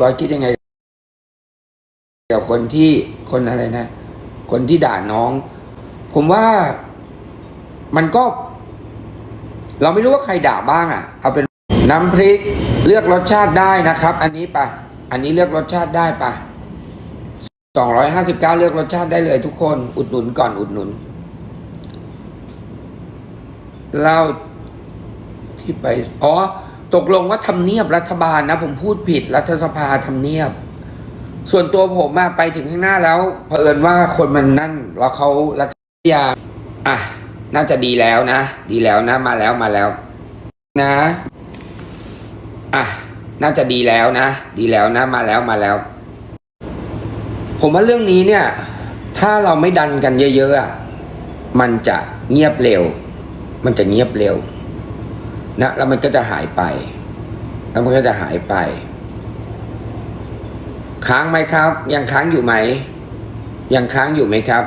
บอยคิดยังไงกับคนที่คนอะไรนะ คนที่ด่าน้อง ผมว่ามันก็ เราไม่รู้ว่าใครด่าบ้างอะ เอาเป็นน้ำพริกเลือกรสชาติได้นะครับ อันนี้ปะอันนี้เลือกรสชาติได้ปะสองร้อยห้าสิบเก้าเลือกรสชาติได้เลยทุกคน อุดหนุนก่อนอุดหนุนเล่าที่ไป อ๋อ ตกลงว่าทำเนียบรัฐบาลนะ ผมพูดผิดรัฐสภาทำเนียบ ส่วนตัวผมมาไปถึงข้างหน้าแล้วเผอิญว่าคนมันนั่นแล้วเขารัฐยาอะน่าจะดีแล้วนะ ดีแล้วนะมาแล้วมาแล้ว นะอะน่าจะดีแล้วนะ ดีแล้วนะมาแล้วมาแล้ว ผมว่าเรื่องนี้เนี่ย ถ้าเราไม่ดันกันเยอะๆอะมันจะเงียบเร็ว มันจะเงียบเร็ว นะแล้วมันก็จะหายไป แล้วมันก็จะหายไป ค้างไหมครับ ยังค้างอยู่ไหม ยังค้างอยู่ไหมครับ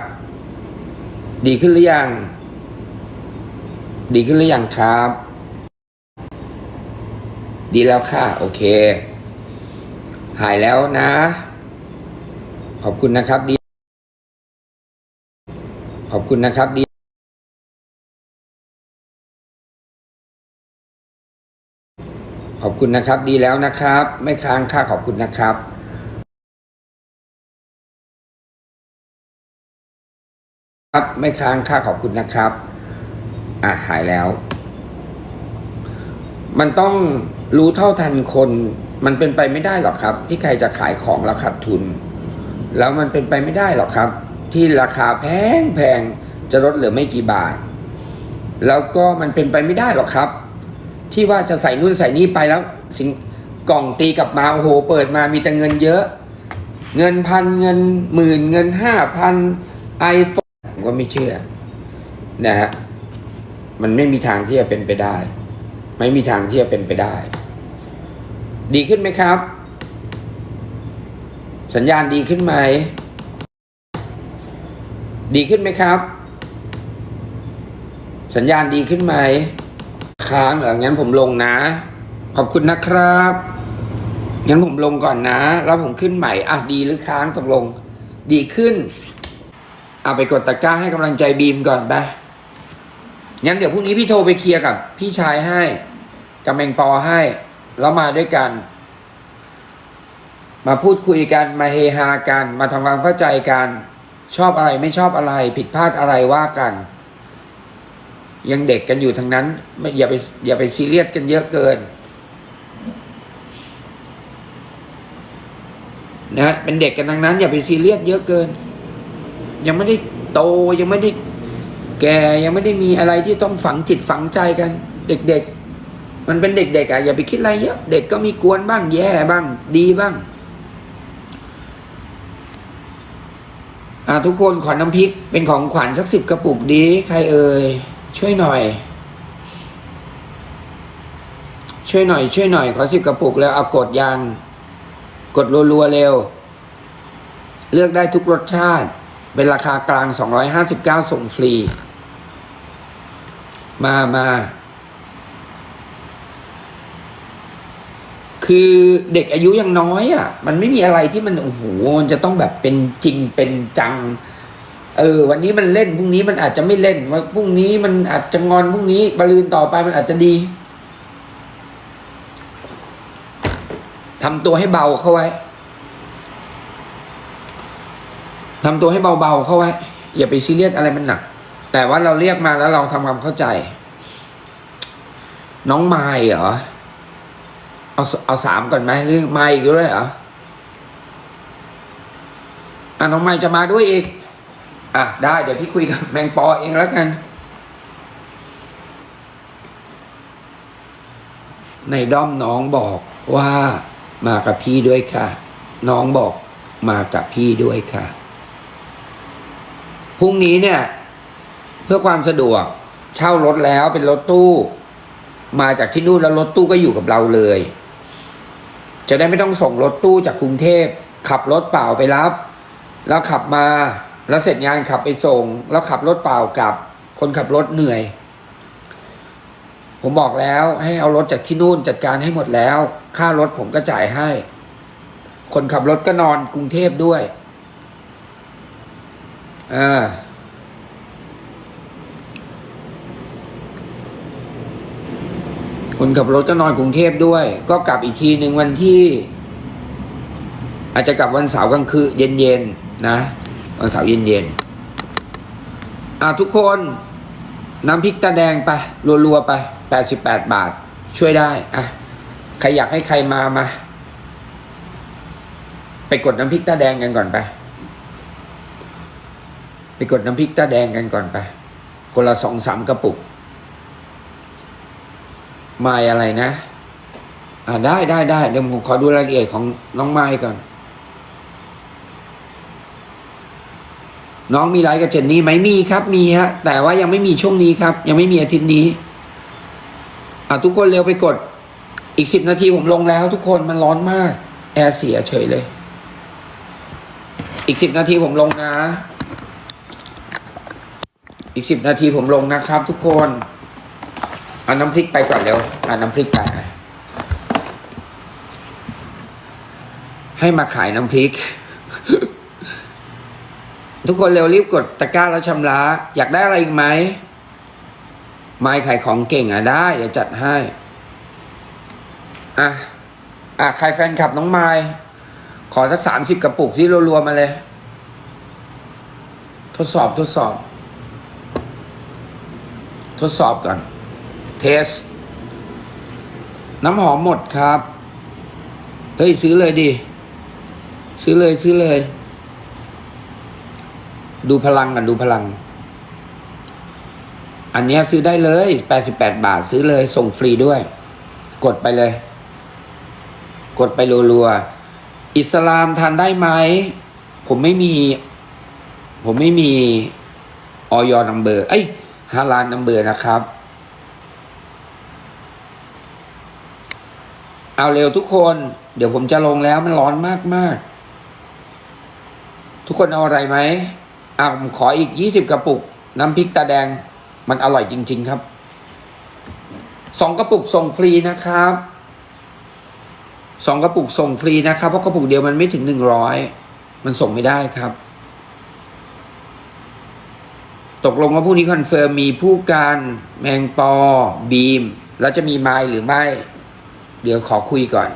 ดีขึ้นหรือยัง ดีขึ้นหรือยังครับ ดีแล้วค่ะ โอเค หายแล้วนะ ขอบคุณนะครับดี ขอบคุณนะครับดี ขอบคุณนะครับ ดีแล้วนะครับ ไม่ค้างค่าขอบคุณนะครับครับไม่ค้างค่าขอบคุณนะครับ อะหายแล้ว มันต้องรู้เท่าทันคน มันเป็นไปไม่ได้หรอกครับ ที่ใครจะขายของราคาทุน แล้วมันเป็นไปไม่ได้หรอกครับ ที่ราคาแพงแพงจะลดเหลือไม่กี่บาท แล้วก็มันเป็นไปไม่ได้หรอกครับ ที่ว่าจะใส่นู่นใส่นี่ไปแล้ว สิงกล่องตีกลับมาโอ้โหเปิดมามีแต่เงินเยอะ เงินพันเงินหมื่นเงินห้าพันไอโฟนผมก็ไม่เชื่อนะฮะมันไม่มีทางที่จะเป็นไปได้ ไม่มีทางที่จะเป็นไปได้ ดีขึ้นไหมครับ สัญญาณดีขึ้นไหม ดีขึ้นไหมครับ สัญญาณดีขึ้นไหม ค้างเหรองั้นผมลงนะ ขอบคุณนะครับงั้นผมลงก่อนนะ แล้วผมขึ้นใหม่อะดีหรือค้างตกลง ดีขึ้นเอาไปกดตะกร้าให้กำลังใจบีมก่อนไปงั้นเดี๋ยวพรุ่งนี้พี่โทรไปเคลียร์กับ พี่ชายให้กับแมงปอให้ แล้วมาด้วยกัน มาพูดคุยกันมาเฮฮากัน มาทำความเข้าใจกัน ชอบอะไรไม่ชอบอะไร ผิดพลาดอะไรว่ากัน ยังเด็กกันอยู่ทั้งนั้นไม่อย่าไปอย่าไปซีเรียสกันเยอะเกิน นะเป็นเด็กกันทั้งนั้น อย่าไปซีเรียสเยอะเกิน ยังไม่ได้โตยังไม่ได้แก่ยังไม่ได้มีอะไรที่ต้องฝังจิตฝังใจกัน เด็กๆ มันเป็นเด็กๆอะอย่าไปคิดอะไรเยอะเด็กก็มีกวนบ้างแย่บ้าง ดีบ้างอ่าทุกคนขอน้ำพริกเป็นของขวัญสักสิบกระปุกดีใครเอ่ย ช่วยหน่อย ช่วยหน่อย ช่วยหน่อย ขอสิบกระปุกแล้วเอากดยาง กดรัวๆเร็ว เลือกได้ทุกรสชาติ เป็นราคากลาง 259 ส่งฟรี มามาคือเด็กอายุยังน้อยอะ มันไม่มีอะไรที่มันโอ้โหมันจะต้องแบบเป็นจริงเป็นจัง เออ วันนี้มันเล่นพรุ่งนี้มันอาจจะไม่เล่นวันพรุ่งนี้มันอาจจะงอนพรุ่งนี้บลืนต่อไปมันอาจจะดีทำตัวให้เบาเข้าไว้ทำตัวให้เบาๆเข้าไว้ อย่าไปซีเรียสอะไรมันหนัก แต่ว่าเราเรียกมาแล้วเราทำความเข้าใจ น้องไม้เหรอเอาเอาสามก่อนไหมหรือไม้อีกด้วยเหรออะน้องไม้จะมาด้วยอีก อะได้เดี๋ยวพี่คุยกับแมงปอเองแล้วกัน ในด้อมน้องบอกว่ามากับพี่ด้วยค่ะ น้องบอกมากับพี่ด้วยค่ะพรุ่งนี้เนี่ย เพื่อความสะดวกเช่ารถแล้วเป็นรถตู้ มาจากที่นู่นแล้วรถตู้ก็อยู่กับเราเลย จะได้ไม่ต้องส่งรถตู้จากกรุงเทพ ขับรถเปล่าไปรับ แล้วขับมา แล้วเสร็จงานขับไปส่ง แล้วขับรถเปล่ากลับ คนขับรถเหนื่อย ผมบอกแล้วให้เอารถจากที่นู่นจัดการให้หมดแล้ว ค่ารถผมก็จ่ายให้ คนขับรถก็นอนกรุงเทพด้วยอ่าคนขับรถก็นอนกรุงเทพด้วย ก็กลับอีกทีหนึ่งวันที่ อาจจะกลับวันเสาร์กลางคืนเย็นๆนะ วันเสาร์เย็นๆอะทุกคนน้ำพริกตาแดงไปรัวๆไปแปดสิบแปดบาท ช่วยได้อะใครอยากให้ใครมามา ไปกดน้ำพริกตาแดงกันก่อนไป ไปกดน้ำพริกตาแดงกันก่อนไป คนละสองสามกระปุกไม้อะไรนะ อ่าได้ได้ได้เดี๋ยวผมขอดูรายละเอียดของน้องไม้ก่อน น้องมีไลฟ์กับเจนนี่ไหมมีครับมีฮะ แต่ว่ายังไม่มีช่วงนี้ครับ ยังไม่มีอาทิตย์นี้อะทุกคนเร็วไปกด อีกสิบนาทีผมลงแล้ว ทุกคนมันร้อนมาก แอร์เสียเฉยเลย อีกสิบนาทีผมลงนะ อีกสิบนาทีผมลงนะครับ ทุกคนเอาน้ำพริกไปก่อนเร็วเอาน้ำพริกไปให้มาขายน้ำพริก ทุกคนเร็วรีบกดตะกร้าแล้วชำระ อยากได้อะไรอีกไหมไม้ขายของเก่งอะได้ เดี๋ยวจัดให้อะอะใครแฟนคลับน้องไม้ขอสักสามสิบกระปุกที่รัวๆมาเลย ทดสอบทดสอบ ทดสอบก่อน เทส น้ำหอมหมดครับ เฮ้ย ซื้อเลยดิ ซื้อเลยซื้อเลย ดูพลังกันดูพลัง อันนี้ซื้อได้เลยแปดสิบแปดบาทซื้อเลย ส่งฟรีด้วย กดไปเลย กดไปรัวๆอิสลามทานได้ไหม ผมไม่มี ผมไม่มีออยนัมเบอร์ เอ้ยฮาลานนัมเบอร์นะครับ เอาเร็วทุกคน เดี๋ยวผมจะลงแล้วมันร้อนมากมากๆทุกคนเอาอะไรไหม อะผมขออีกยี่สิบกระปุก น้ำพริกตาแดง มันอร่อยจริง ๆครับสองกระปุกส่งฟรีนะครับสองกระปุกส่งฟรีนะครับ เพราะกระปุกเดียวมันไม่ถึงหนึ่งร้อยมันส่งไม่ได้ครับ ตกลงว่าพรุ่งนี้คอนเฟิร์มมีผู้การแมงปอ บีม แล้วจะมีไมล์หรือไม่ เดี๋ยวขอคุยก่อน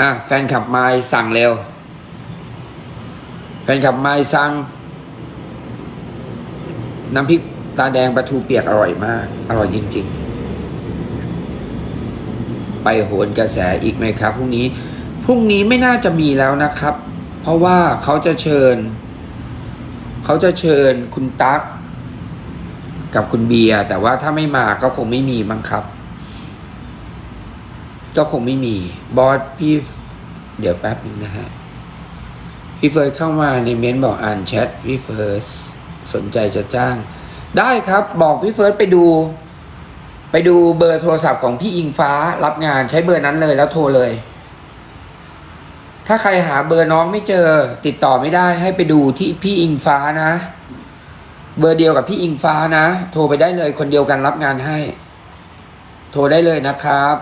อะ แฟนขับไมล์สั่งเร็ว แฟนขับไมล์สั่งน้ำพริกตาแดงปลาทูเปียกอร่อยมาก อร่อยจริง ๆ ไปโหนกระแสอีกไหมครับพรุ่งนี้พรุ่งนี้ไม่น่าจะมีแล้วนะครับ เพราะว่าเขาจะเชิญ เขาจะเชิญคุณตั๊กกับคุณเบียร์แต่ว่าถ้าไม่มาก็คงไม่มีมั้งครับ ก็คงไม่มี บอสพี่ เดี๋ยวแป๊บนึงนะฮะ พี่เฟิร์สเข้ามาในเม้นต์บอกอ่านแชทพี่เฟิร์สสนใจจะจ้าง ได้ครับบอกพี่เฟิร์สไปดู ไปดูเบอร์โทรศัพท์ของพี่อิงฟ้ารับงานใช้เบอร์นั้นเลยแล้วโทรเลย ถ้าใครหาเบอร์น้องไม่เจอ ติดต่อไม่ได้ให้ไปดูที่พี่อิงฟ้านะ เบอร์เดียวกับพี่อิงฟ้านะ โทรไปได้เลยคนเดียวกันรับงานให้ โทรได้เลยนะครับ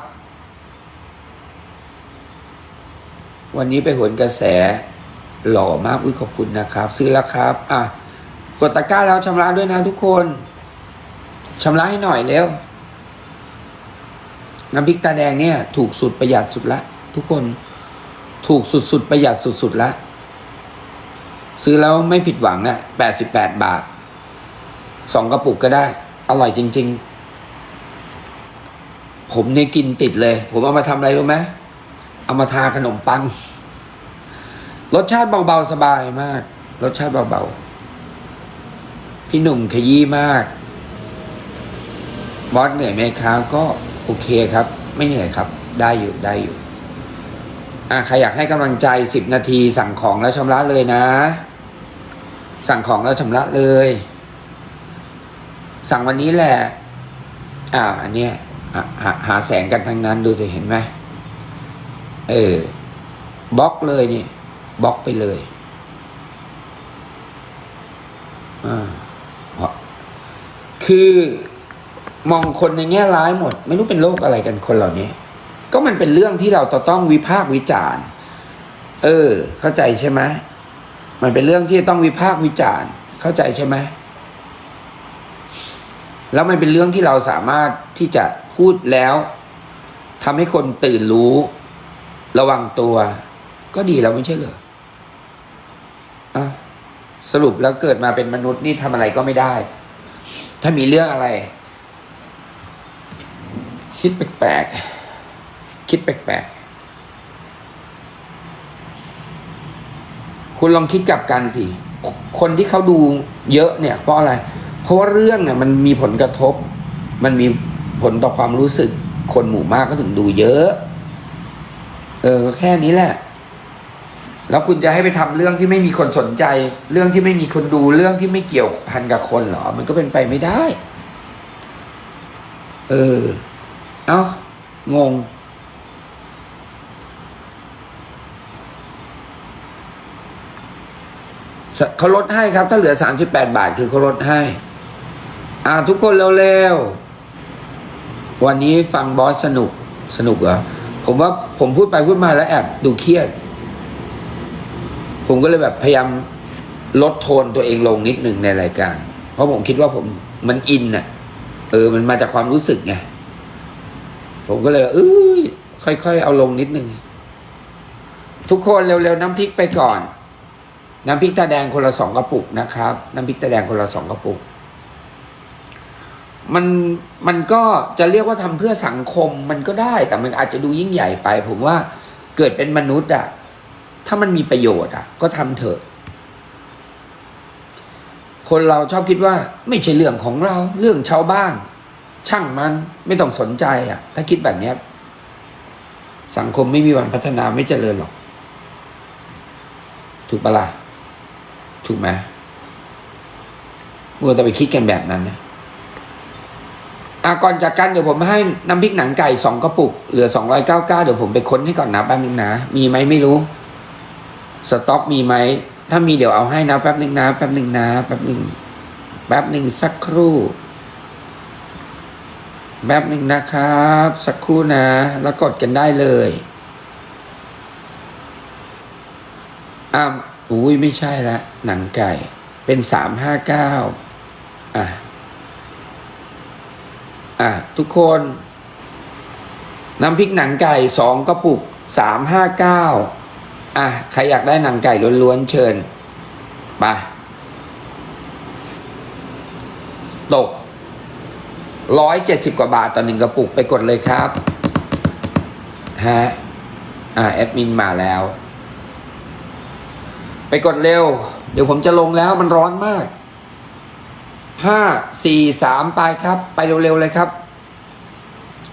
วันนี้ไปโหนกระแส หล่อมากอุ้ยขอบคุณนะครับ ซื้อแล้วครับอะกดตะกร้าแล้วชำระด้วยนะทุกคนชำระให้หน่อยเร็วน้ำพริกตาแดงเนี่ย ถูกสุดประหยัดสุดละ ทุกคนถูกสุดๆประหยัดสุดๆละซื้อแล้วไม่ผิดหวังอะ่ะแปดสิบแปดบาทสองกระปุกก็ได้ อร่อยจริง ๆ ผมเนี่ยกินติดเลย ผมเอามาทำอะไรรู้ไหมเอามาทาขนมปัง รสชาติเบาๆสบายมาก รสชาติเบาๆ พี่หนุ่มขยี้มากบอสเหนื่อยไหมครับก็โอเคครับ ไม่เหนื่อยครับ ได้อยู่ได้อยู่อะใครอยากให้กำลังใจสิบนาที สั่งของแล้วชำระเลยนะ สั่งของแล้วชำระเลย สั่งวันนี้แหละ อ่าอันเนี้ยหาหาแสงกันทั้งนั้นดูสิเห็นไหมเออบล็อกเลยนี่ บล็อกไปเลยคือมองคนในแง่ร้ายหมด ไม่รู้เป็นโรคอะไรกันคนเหล่านี้ ก็มันเป็นเรื่องที่เราต้องวิพากษ์วิจารณ์ เออ เข้าใจใช่ไหมมันเป็นเรื่องที่ต้องวิพากษ์วิจารณ์ เข้าใจใช่ไหมแล้วมันเป็นเรื่องที่เราสามารถที่จะพูดแล้วทำให้คนตื่นรู้ ระวังตัว ก็ดีแล้วไม่ใช่เหรอ สรุปแล้วเกิดมาเป็นมนุษย์นี่ทำอะไรก็ไม่ได้ ถ้ามีเรื่องอะไร คิดแปลกๆคิดแปลกๆคุณลองคิดกลับกันสิคนที่เขาดูเยอะเนี่ย เพราะอะไร เพราะว่าเรื่องเนี่ย มันมีผลกระทบ มันมีผลต่อความรู้สึก คนหมู่มากก็ถึงดูเยอะ เออแค่นี้แหละ แล้วคุณจะให้ไปทำเรื่องที่ไม่มีคนสนใจ เรื่องที่ไม่มีคนดูเรื่องที่ไม่เกี่ยวพันกับคนเหรอ มันก็เป็นไปไม่ได้ เออ เอ้างง เขาลดให้ครับ ถ้าเหลือสามสิบแปดบาทคือเขาลดให้ อ่าทุกคนเร็วๆ วันนี้ฟังบอสสนุกสนุกเหรอ ผมว่าผมพูดไปพูดมาแล้วแอบดูเครียด ผมก็เลยแบบพยายามลดโทนตัวเองลงนิดหนึ่งในรายการ เพราะผมคิดว่าผมมันอินน่ะ เออ มันมาจากความรู้สึกไง ผมก็เลยเอ้ยค่อยๆ เอาลงนิดหนึ่ง ทุกคนเร็วๆ น้ำพริกไปก่อน น้ำพริกตาแดงคนละสองกระปุกนะครับ น้ำพริกตาแดงคนละสองกระปุก มันมันก็จะเรียกว่าทำเพื่อสังคมมันก็ได้ แต่มันอาจจะดูยิ่งใหญ่ไป ผมว่าเกิดเป็นมนุษย์อะ ถ้ามันมีประโยชน์อะก็ทำเถอะ คนเราชอบคิดว่า ไม่ใช่เรื่องของเรา เรื่องชาวบ้าน ช่างมันไม่ต้องสนใจอะ ถ้าคิดแบบเนี้ย สังคมไม่มีวันพัฒนาไม่เจริญหรอก ถูกปะล่ะถูกไหมมัวแต่ไปคิดกันแบบนั้นนะอะก่อนจากกันเดี๋ยวผมให้น้ำพริกหนังไก่สองกระปุก เหลือสองร้อยเก้าเก้าเดี๋ยวผมไปค้นให้ก่อนนะแป๊บนึงนะ มีไหมไม่รู้ สต็อกมีไหม ถ้ามีเดี๋ยวเอาให้นะแป๊บหนึ่งนะแป๊บหนึ่งนะแป๊บหนึ่งแป๊บหนึ่งสักครู่ แป๊บหนึ่งนะครับ สักครู่นะ แล้วกดกันได้เลยอ้าวอุ้ยไม่ใช่ละ หนังไก่ เป็นสามห้าเก้าอะ อะ ทุกคน น้ำพริกหนังไก่สองกระปุกสามห้าเก้า อะใครอยากได้หนังไก่ล้วนๆเชิญไปตกร้อยเจ็ดสิบกว่าบาทต่อหนึ่งกระปุกไปกดเลยครับฮะอ่าแอดมินมาแล้ว ไปกดเร็ว เดี๋ยวผมจะลงแล้วมันร้อนมากห้าสี่สามไปครับ ไปเร็วๆเลยครับ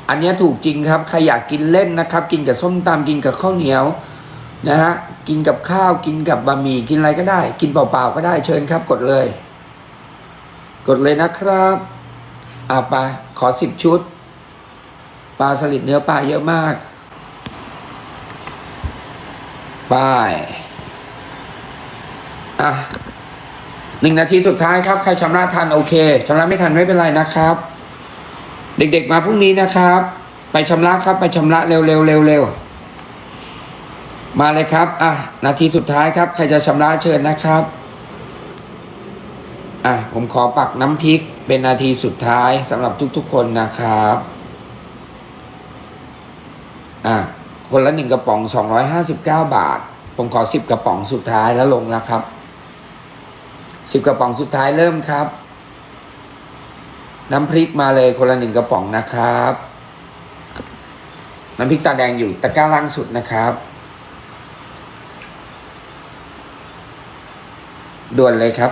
อันนี้ถูกจริงครับ ใครอยากกินเล่นนะครับ กินกับส้มตำกินกับข้าวเหนียว นะฮะกินกับข้าวกินกับบะหมี่กินอะไรก็ได้ กินเปล่าๆก็ได้เชิญครับ กดเลย กดเลยนะครับอ่าไปขอสิบชุดปลาสลิดเนื้อปลาเยอะมากไปอะหนึ่งนาทีสุดท้ายครับ ใครชำระทันโอเคชำระไม่ทันไม่เป็นไรนะครับ เด็กๆมาพรุ่งนี้นะครับ ไปชำระครับ ไปชำระเร็วๆเร็วๆเร็ว มาเลยครับ อะ นาทีสุดท้ายครับ ใครจะชำระเชิญนะครับ อะ ผมขอปักน้ำพริกเป็นนาทีสุดท้ายสำหรับทุกๆคนนะครับ อะ คนละหนึ่งกระป๋องสองร้อยห้าสิบเก้าบาท ผมขอสิบกระป๋องสุดท้ายแล้วลงแล้วครับสิบกระป๋องสุดท้ายเริ่มครับ น้ำพริกมาเลยคนละหนึ่งกระป๋องนะครับ น้ำพริกตาแดงอยู่ตะกร้าล่างสุดนะครับ ด่วนเลยครับ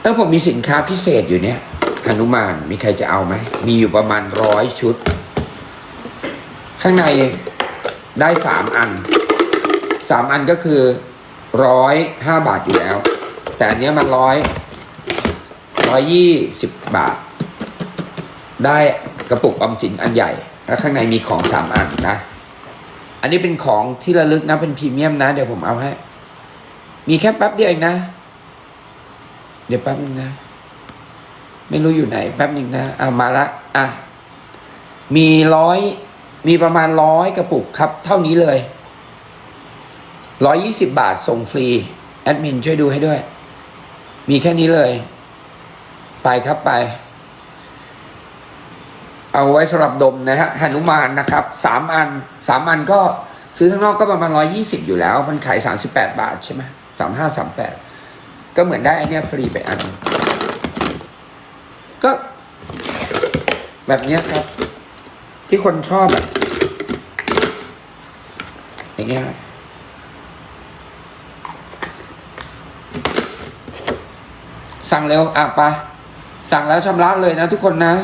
เออผมมีสินค้าพิเศษอยู่เนี่ยหนุมานมีใครจะเอาไหม มีอยู่ประมาณร้อยชุด ข้างในได้สามอันสามอันก็คือร้อยห้าบาทอยู่แล้ว แต่อันเนี้ยมันร้อยร้อยยี่สิบบาท ได้กระปุกออมสินอันใหญ่ แล้วข้างในมีของสามอันนะ อันนี้เป็นของที่ระลึกนะเป็นพรีเมียมนะ เดี๋ยวผมเอาให้ มีแค่แป๊บเดียวเองนะ เดี๋ยวแป๊บนึงนะ ไม่รู้อยู่ไหน แป๊บนึงนะอะมาละอะมีร้อยมีประมาณร้อยกระปุกครับ เท่านี้เลยร้อยยี่สิบาทส่งฟรี แอดมินช่วยดูให้ด้วย มีแค่นี้เลย ไปครับไป เอาไว้สำหรับดมนะฮะหนุมานนะครับสามอันสามอันก็ซื้อข้างนอกก็ประมาณร้อยี่สิบอยู่แล้ว มันขายสามสิบแปดบาทใช่ไหมสามห้าสามแปด ก็เหมือนได้อเนี้ยฟรีไปอัน ก็แบบเนี้ยครับ ที่คนชอบแบบอย่างเงี้ยสั่งเร็ว อะไปะสั่งแล้วชำระเลยนะทุกคนนะ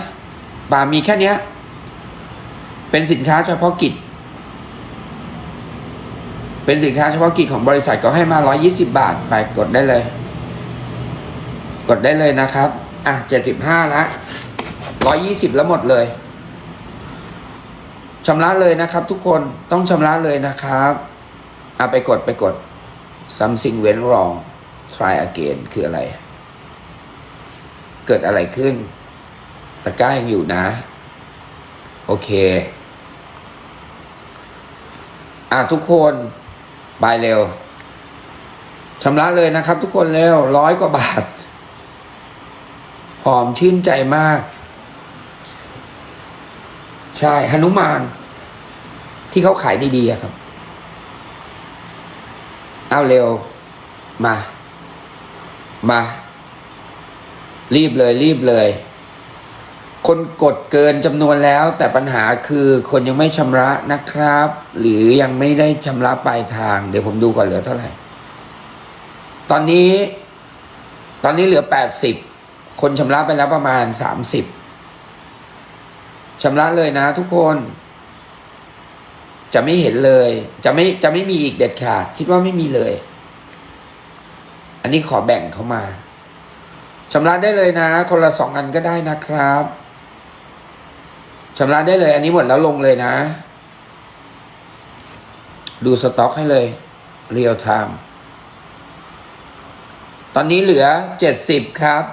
บามีแค่เนี้ย เป็นสินค้าเฉพาะกิจ เป็นสินค้าเฉพาะกิจของบริษัทก็ให้มา 120 บาท ไปกดได้เลย กดได้เลยนะครับ อะ75ละ120แล้วหมดเลยชำระเลยนะครับ ทุกคนต้องชำระเลยนะครับอะไปกดไปกด something went wrong try again คืออะไร เกิดอะไรขึ้นตะกร้ายังอยู่นะ โอเค อะทุกคนบายเร็วชำระเลยนะครับ ทุกคนเร็วร้อยกว่าบาท หอมชื่นใจมาก ใช่หนุมาน ที่เขาขายดีๆครับ เอาเร็ว มา มา รีบเลยรีบเลย คนกดเกินจำนวนแล้ว แต่ปัญหาคือคนยังไม่ชำระนะครับ หรือยังไม่ได้ชำระปลายทาง เดี๋ยวผมดูก่อนเหลือเท่าไหร่ ตอนนี้ ตอนนี้เหลือแปดสิบ คนชำระไปแล้วประมาณสามสิบชำระเลยนะทุกคน จะไม่เห็นเลย จะไม่จะไม่มีอีกเด็ดขาด คิดว่าไม่มีเลย อันนี้ขอแบ่งเขามาชำระได้เลยนะ คนละสองอันก็ได้นะครับชำระได้เลย อันนี้หมดแล้วลงเลยนะ ดูสต็อกให้เลยเรียลไทม์ตอนนี้เหลือเจ็ดสิบครับ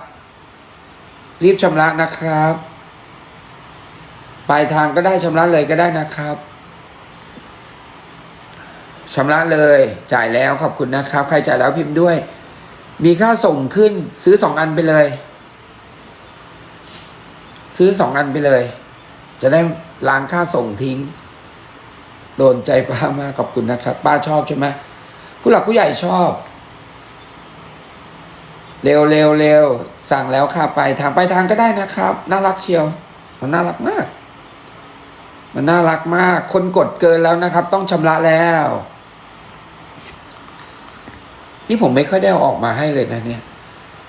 รีบชำระนะครับ ปลายทางก็ได้ชำระเลยก็ได้นะครับชำระเลยจ่ายแล้วขอบคุณนะครับ ใครจ่ายแล้วพิมพ์ด้วย มีค่าส่งขึ้นซื้อสองอันไปเลย ซื้อสองอันไปเลย จะได้ล้างค่าส่งทิ้ง โดนใจป้ามากขอบคุณนะครับ ป้าชอบใช่ไหมผู้หลักผู้ใหญ่ชอบ เร็วเร็วเร็วสั่งแล้วค่ะไปทางไปทางก็ได้นะครับ น่ารักเชียว มันน่ารักมาก มันน่ารักมาก คนกดเกินแล้วนะครับ ต้องชำระแล้ว นี่ผมไม่ค่อยได้อออกมาให้เลยนะเนี่ย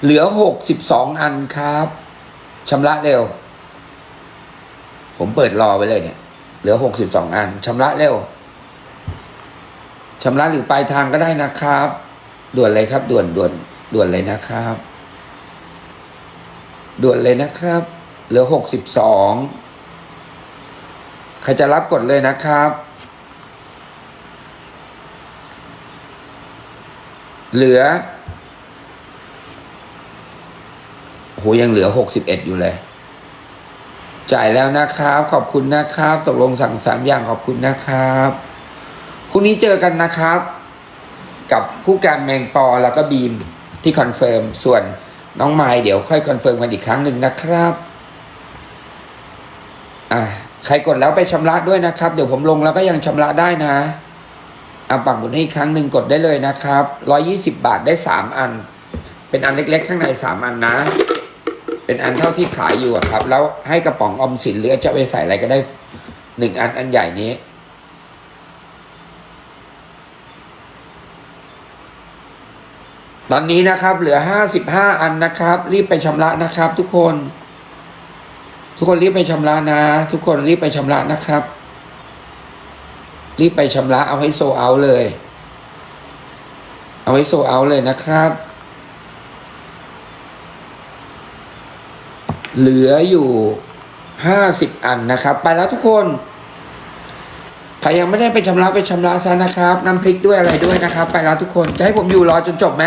เหลือหกสิบสองอันครับชำระเร็ว ผมเปิดรอไว้เลยเนี่ย เหลือหกสิบสองอันชำระเร็วชำระหรือปลายทางก็ได้นะครับ ด่วนเลยครับ ด่วนด่วน ด่วนเลยนะครับ ด่วนเลยนะครับ เหลือหกสิบสองใครจะรับกดเลยนะครับ เหลือโหยังเหลือหกสิบเอ็ดอยู่เลย จ่ายแล้วนะครับ ขอบคุณนะครับ ตกลงสั่งสามอย่างขอบคุณนะครับพรุ่งนี้เจอกันนะครับ กับผู้การแมงปอแล้วก็บีม ที่คอนเฟิร์มส่วนน้องไม้เดี๋ยวค่อยคอนเฟิร์มกันอีกครั้งหนึ่งนะครับอะใครกดแล้วไปชำระด้วยนะครับ เดี๋ยวผมลงแล้วก็ยังชำระได้นะเอาปักหมุดให้อีกครั้งหนึ่งกดได้เลยนะครับร้อยี่สิบาทได้สามอัน เป็นอันเล็กๆ ข้างในสามอันนะ เป็นอันเท่าที่ขายอยู่ครับ แล้วให้กระป๋องออมสินหรือจะไปใส่อะไรก็ได้หนึ่งอันอันใหญ่นี้ ตอนนี้นะครับเหลือห้าสิบห้าอันนะครับ รีบไปชำระนะครับ ทุกคน ทุกคนรีบไปชำระนะ ทุกคนรีบไปชำระนะครับ รีบไปชำระเอาให้โซเอาเลย เอาให้โซเอาเลยนะครับ เหลืออยู่ห้าสิบอันนะครับ ไปแล้วทุกคนใครยังไม่ได้ไปชำระไปชำระซะนะครับน้ำพริกด้วยอะไรด้วยนะครับ ไปแล้วทุกคนจะให้ผมอยู่รอจนจบไหม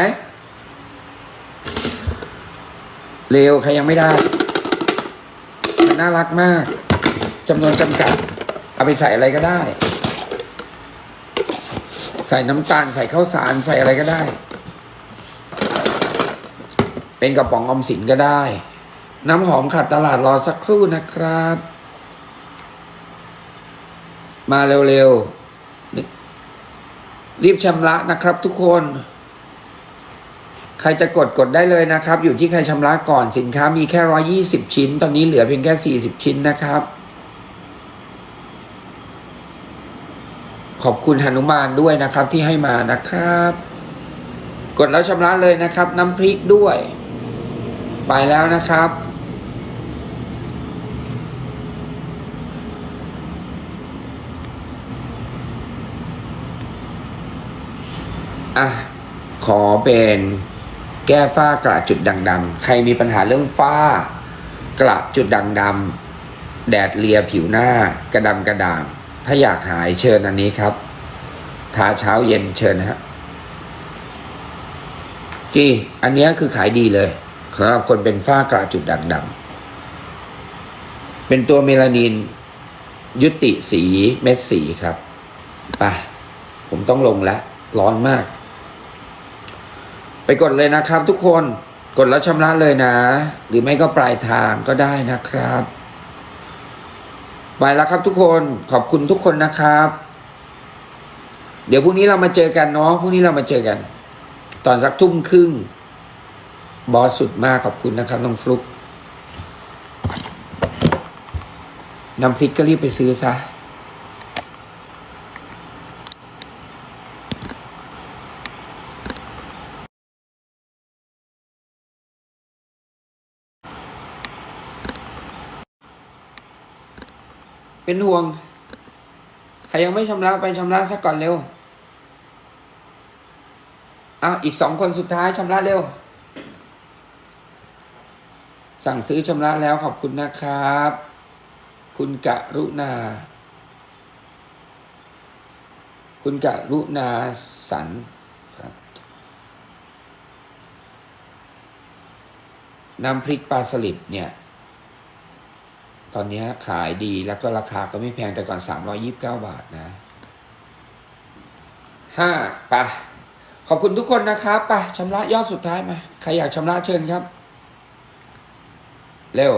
เร็วใครยังไม่ได้ มันน่ารักมากจำนวนจำกัด เอาไปใส่อะไรก็ได้ ใส่น้ำตาลใส่ข้าวสารใส่อะไรก็ได้ เป็นกระป๋องอมสินก็ได้ น้ำหอมขัดตลาดรอสักครู่นะครับ มาเร็วๆรีบชำระนะครับทุกคน ใครจะกดกดได้เลยนะครับ อยู่ที่ใครชำระก่อนสินค้ามีแค่ร้อยี่สิบชิ้น ตอนนี้เหลือเพียงแค่สี่สิบชิ้นนะครับ ขอบคุณหนุมานด้วยนะครับที่ให้มานะครับ กดแล้วชำระเลยนะครับ น้ำพริกด้วย ไปแล้วนะครับอะขอเป็น แก้ฝ้ากระจุดด่างดำใครมีปัญหาเรื่องฝ้ากระจุดด่างดำแดดเลียผิวหน้ากระดำกระด่างถ้าอยากหายเชิญอันนี้ครับทาเช้าเย็นเชิญฮะจีอันนี้คือขายดีเลยสำหรับคนเป็นฝ้ากระจุดด่างดำเป็นตัวเมลานินยุติสีเม็ดสีครับ ไป ผมต้องลงแล้ว ร้อนมาก ไปกดเลยนะครับ ทุกคนกดแล้วชำระเลยนะ หรือไม่ก็ปลายทางก็ได้นะครับไปแล้วครับทุกคนขอบคุณทุกคนนะครับ เดี๋ยวพรุ่งนี้เรามาเจอกันเนาะพรุ่งนี้เรามาเจอกัน ตอนสักทุ่มครึ่ง บอสสุดมากขอบคุณนะครับน้องฟลุกน้ำพริกก็รีบไปซื้อซะ เป็นห่วง ใครยังไม่ชำระไปชำระซะก่อนเร็วเอาอีกสองคนสุดท้ายชำระเร็ว สั่งซื้อชำระแล้วขอบคุณนะครับ คุณกะรุณา คุณกะรุณาสันครับน้ำพริกปลาสลิดเนี่ย ตอนนี้ขายดีแล้วก็ราคาก็ไม่แพงแต่ก่อนสามรอยิบเก้าบาทนะห้าไปขอบคุณทุกคนนะครับไปชำระยอดสุดท้ายมา ใครอยากชำระเชิญครับ เร็ว